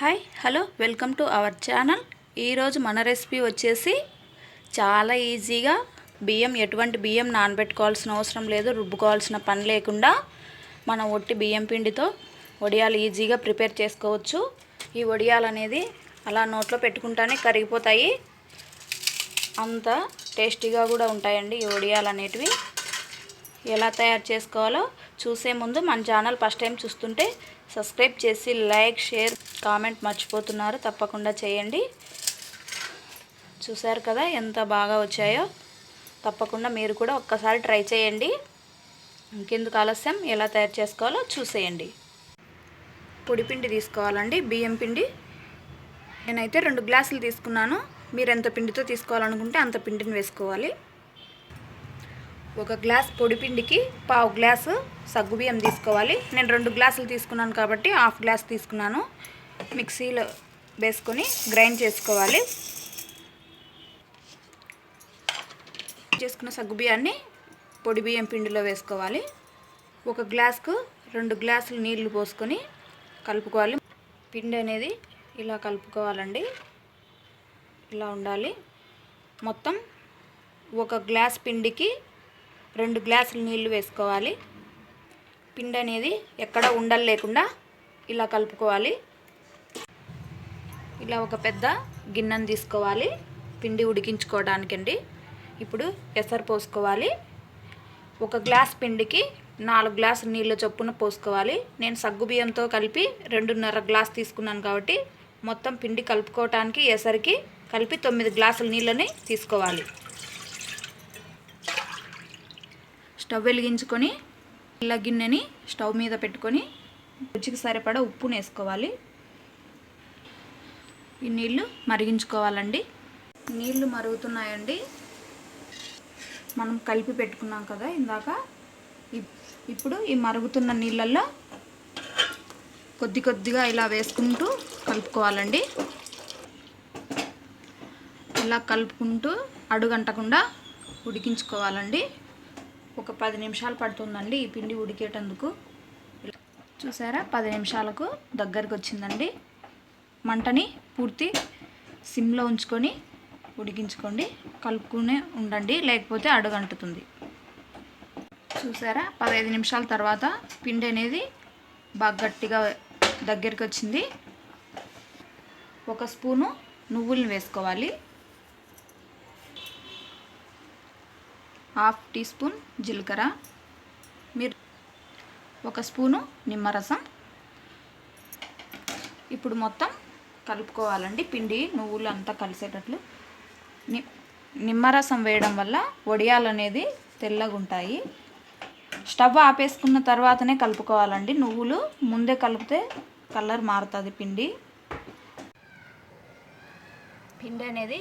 Hi hello welcome to our channel. ఈరోజు మన recipe వచ్చేసి చాలా ఈజీగా బియ్యం ఎటువంటి బియ్యం నానబెట్టుకోవాల్సిన అవసరం లేదు రుబ్బుకోవాల్సిన పని లేకుండా మనం ఒట్టి బియ్యం పిండితో వడియాలు ఈజీగా ప్రిపేర్ చేసుకోవచ్చు. ఈ వడియాలు అనేది అలా నోట్లో పెట్టుకుంటానే కరిగిపోతాయి. అంత టేస్టీగా కూడా ఉంటాయండి ఈ వడియాలు అనేటివి. ఎలా తయారు చేసుకోవాలో చూసే ముందు మన ఛానల్ ఫస్ట్ టైం చూస్తుంటే సబ్స్క్రైబ్ చేసి లైక్ షేర్ కామెంట్ మర్చిపోతున్నారు. తప్పకుండా చేయండి. చూశారు కదా ఎంత బాగా వచ్చాయో? తప్పకుండా మీరు కూడా ఒక్కసారి ట్రై చేయండి. ఇంకెందుకు ఆలస్యం? ఎలా తయారు చేసుకోవాలో చూసేయండి. పొడిపిండి తీసుకోవాలండి. బియ్యం పిండి. నేనైతే రెండు గ్లాసులు తీసుకున్నాను. మీరు ఎంత పిండితో తీసుకోవాలనుకుంటే అంత పిండిని వేసుకోవాలి. ఒక గ్లాస్ పొడిపిండికి పావు గ్లాసు సగ్గుబియ్యం తీసుకోవాలి. నేను రెండు గ్లాసులు తీసుకున్నాను కాబట్టి హాఫ్ గ్లాస్ తీసుకున్నాను. మిక్సీలో వేసుకొని గ్రైండ్ చేసుకోవాలి. చేసుకున్న సగ్గుబియ్యాన్ని పొడి బియ్యం పిండిలో వేసుకోవాలి. ఒక గ్లాస్కు రెండు గ్లాసులు నీళ్ళు పోసుకొని కలుపుకోవాలి. పిండి అనేది ఇలా కలుపుకోవాలండి. ఇలా ఉండాలి. మొత్తం ఒక గ్లాస్ పిండికి రెండు గ్లాసులు నీళ్ళు వేసుకోవాలి. పిండి అనేది ఎక్కడ ఉండలు లేకుండా ఇలా కలుపుకోవాలి. ఇలా ఒక పెద్ద గిన్నెను తీసుకోవాలి. పిండి ఉడికించుకోవడానికండి. ఇప్పుడు ఎసరు పోసుకోవాలి. ఒక గ్లాస్ పిండికి నాలుగు గ్లాసులు నీళ్ళ చొప్పున పోసుకోవాలి. నేను సగ్గు బియ్యంతో కలిపి రెండున్నర గ్లాస్ తీసుకున్నాను కాబట్టి మొత్తం పిండి కలుపుకోవటానికి ఎసరికి కలిపి తొమ్మిది గ్లాసుల నీళ్ళని తీసుకోవాలి. స్టవ్ వెలిగించుకొని ఇలా గిన్నెని స్టవ్ మీద పెట్టుకొని రుచికి సరిపడా ఉప్పును వేసుకోవాలి. ఈ నీళ్ళు మరిగించుకోవాలండి. నీళ్ళు మరుగుతున్నాయండి. మనం కలిపి పెట్టుకున్నాం కదా ఇందాక. ఇప్పుడు ఈ మరుగుతున్న నీళ్ళల్లో కొద్ది కొద్దిగా ఇలా వేసుకుంటూ కలుపుకోవాలండి. ఇలా కలుపుకుంటూ అడుగంటకుండా ఉడికించుకోవాలండి. ఒక పది నిమిషాలు పడుతుందండి ఈ పిండి ఉడికేటందుకు. చూసారా? పది నిమిషాలకు దగ్గరకు వచ్చిందండి. మంటని పూర్తి సిమ్లో ఉంచుకొని ఉడికించుకోండి. కలుపుకునే ఉండండి లేకపోతే అడుగంటుతుంది. చూసారా? పదహైదు నిమిషాల తర్వాత పిండి అనేది బాగా గట్టిగా దగ్గరికి వచ్చింది. ఒక స్పూను నువ్వుల్ని వేసుకోవాలి. హాఫ్ టీ స్పూన్ జీలకర్ర మీరు ఒక స్పూను నిమ్మరసం. ఇప్పుడు మొత్తం కలుపుకోవాలండి. పిండి నువ్వులు అంతా కలిసేటట్లు. ని నిమ్మరసం వేయడం వల్ల వడియాలు అనేది తెల్లగా ఉంటాయి స్టవ్ ఆపేసుకున్న తర్వాతనే కలుపుకోవాలండి. నువ్వులు ముందే కలిపితే కలర్ మారుతుంది పిండి. పిండి అనేది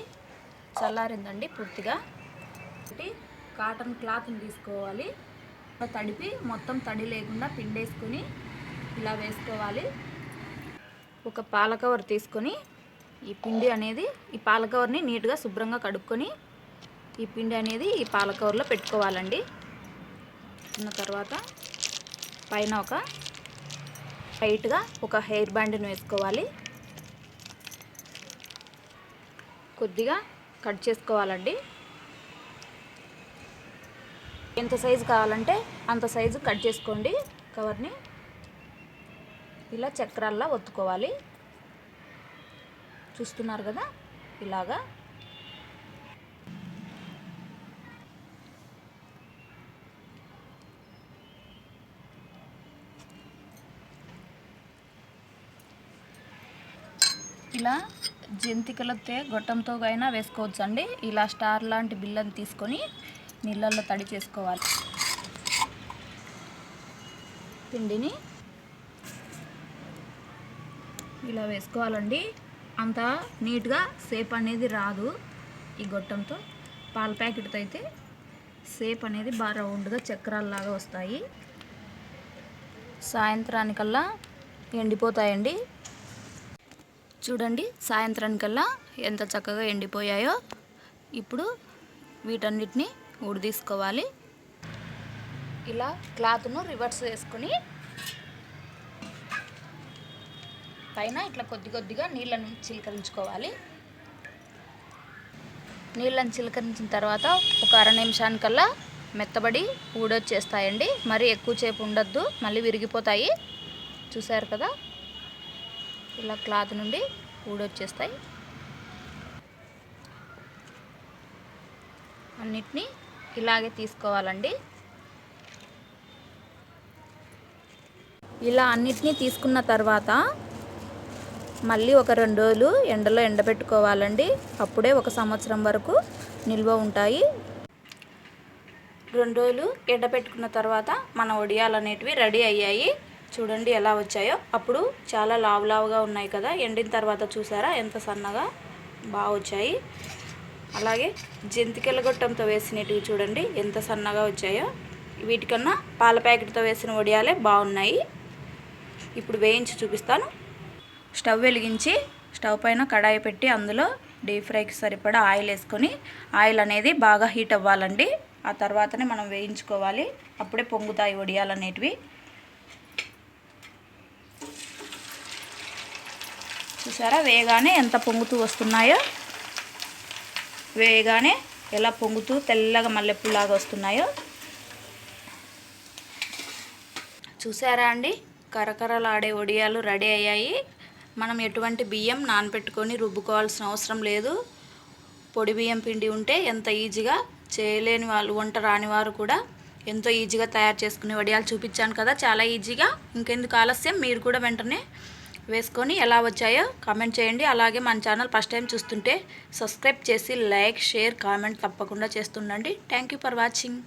చల్లారిందండి పూర్తిగా. కాటన్ క్లాత్ని తీసుకోవాలి. తడిపి మొత్తం తడి లేకుండా పిండేసుకొని ఇలా వేసుకోవాలి. ఒక పాల కవర్ తీసుకొని ఈ పిండి అనేది ఈ పాల కవర్ని నీట్గా శుభ్రంగా కడుక్కొని ఈ పిండి అనేది ఈ పాల కవర్లో పెట్టుకోవాలండి. ఉన్న తర్వాత పైన ఒక టైట్గా ఒక హెయిర్ బ్యాండ్ని వేసుకోవాలి. కొద్దిగా కట్ చేసుకోవాలండి. ఎంత సైజు కావాలంటే అంత సైజు కట్ చేసుకోండి కవర్ని. ఇలా చక్రాల్లా ఒత్తుకోవాలి. చూస్తున్నారు కదా? ఇలాగా. ఇలా జంతికలతో గొట్టంతో అయినా వేసుకోవచ్చు అండి ఇలా స్టార్ లాంటి బిల్లని తీసుకొని నీళ్ళల్లో తడి చేసుకోవాలి. పిండిని ఇలా వేసుకోవాలండి. అంత నీట్గా సేప్ అనేది రాదు ఈ గొట్టంతో. పాల ప్యాకెట్తో అయితే సేప్ అనేది బాగా రౌండ్గా చక్రాలలాగా వస్తాయి. సాయంత్రానికల్లా ఎండిపోతాయండి. చూడండి సాయంత్రానికల్లా ఎంత చక్కగా ఎండిపోయాయో. ఇప్పుడు వీటన్నిటిని ఊడదీసుకోవాలి ఇలా క్లాత్ను రివర్స్ వేసుకొని పైన ఇట్లా కొద్ది కొద్దిగా నీళ్ళని చిలకరించుకోవాలి. నీళ్ళని చిలకరించిన తర్వాత ఒక అర నిమిషానికల్లా మెత్తబడి ఊడొచ్చేస్తాయండి. మరి ఎక్కువ సేపు ఉండొద్దు మళ్ళీ విరిగిపోతాయి. చూసారు కదా? ఇలా క్లాత్ నుండి ఊడొచ్చేస్తాయి. అన్నిటినీ ఇలాగే తీసుకోవాలండి. ఇలా అన్నిటినీ తీసుకున్న తర్వాత మళ్ళీ ఒక రెండు రోజులు ఎండలో ఎండబెట్టుకోవాలండి. అప్పుడే ఒక సంవత్సరం వరకు నిల్వ ఉంటాయి. రెండు రోజులు ఎండబెట్టుకున్న తర్వాత మన వడియాలు అనేటివి రెడీ అయ్యాయి. చూడండి ఎలా వచ్చాయో. అప్పుడు చాలా లావు లావుగా ఉన్నాయి కదా. ఎండిన తర్వాత చూసారా? ఎంత సన్నగా బాగా వచ్చాయి. అలాగే జంతికల గొట్టంతో వేసినవి చూడండి ఎంత సన్నగా వచ్చాయో. వీటికన్నా పాల ప్యాకెట్తో వేసిన వడియాలే బాగున్నాయి. ఇప్పుడు వేయించి చూపిస్తాను. స్టవ్ వెలిగించి స్టవ్ పైన కడాయి పెట్టి అందులో డీప్ ఫ్రైకి సరిపడా ఆయిల్ వేసుకొని ఆయిల్ అనేది బాగా హీట్ అవ్వాలండి. ఆ తర్వాతనే మనం వేయించుకోవాలి. అప్పుడే పొంగుతాయి వడియాలు అనేటివి. చూసారా? వేగానే ఎంత పొంగుతూ వస్తున్నాయో. వేగానే ఎలా పొంగుతూ తెల్లగా మల్లెపూలాగా వస్తున్నాయో. చూసారా అండి? కరకరలాడే వడియాలు రెడీ అయ్యాయి. మనం ఎటువంటి బియ్యం నానబెట్టుకొని రుబ్బుకోవాల్సిన అవసరం లేదు. పొడి బియ్యం పిండి ఉంటే ఎంత ఈజీగా చేయలేని వాళ్ళు వంట రాని వారు కూడా ఎంతో ఈజీగా తయారు చేసుకునే వడియాలు చూపించాను కదా. చాలా ఈజీగా. ఇంకెందుకు ఆలస్యం? మీరు కూడా వెంటనే వేసుకొని ఎలా వచ్చాయో కామెంట్ చేయండి. అలాగే మన ఛానల్ ఫస్ట్ టైం చూస్తుంటే సబ్స్క్రైబ్ చేసి లైక్ షేర్ కామెంట్ తప్పకుండా చేస్తుండండి. Thank you for watching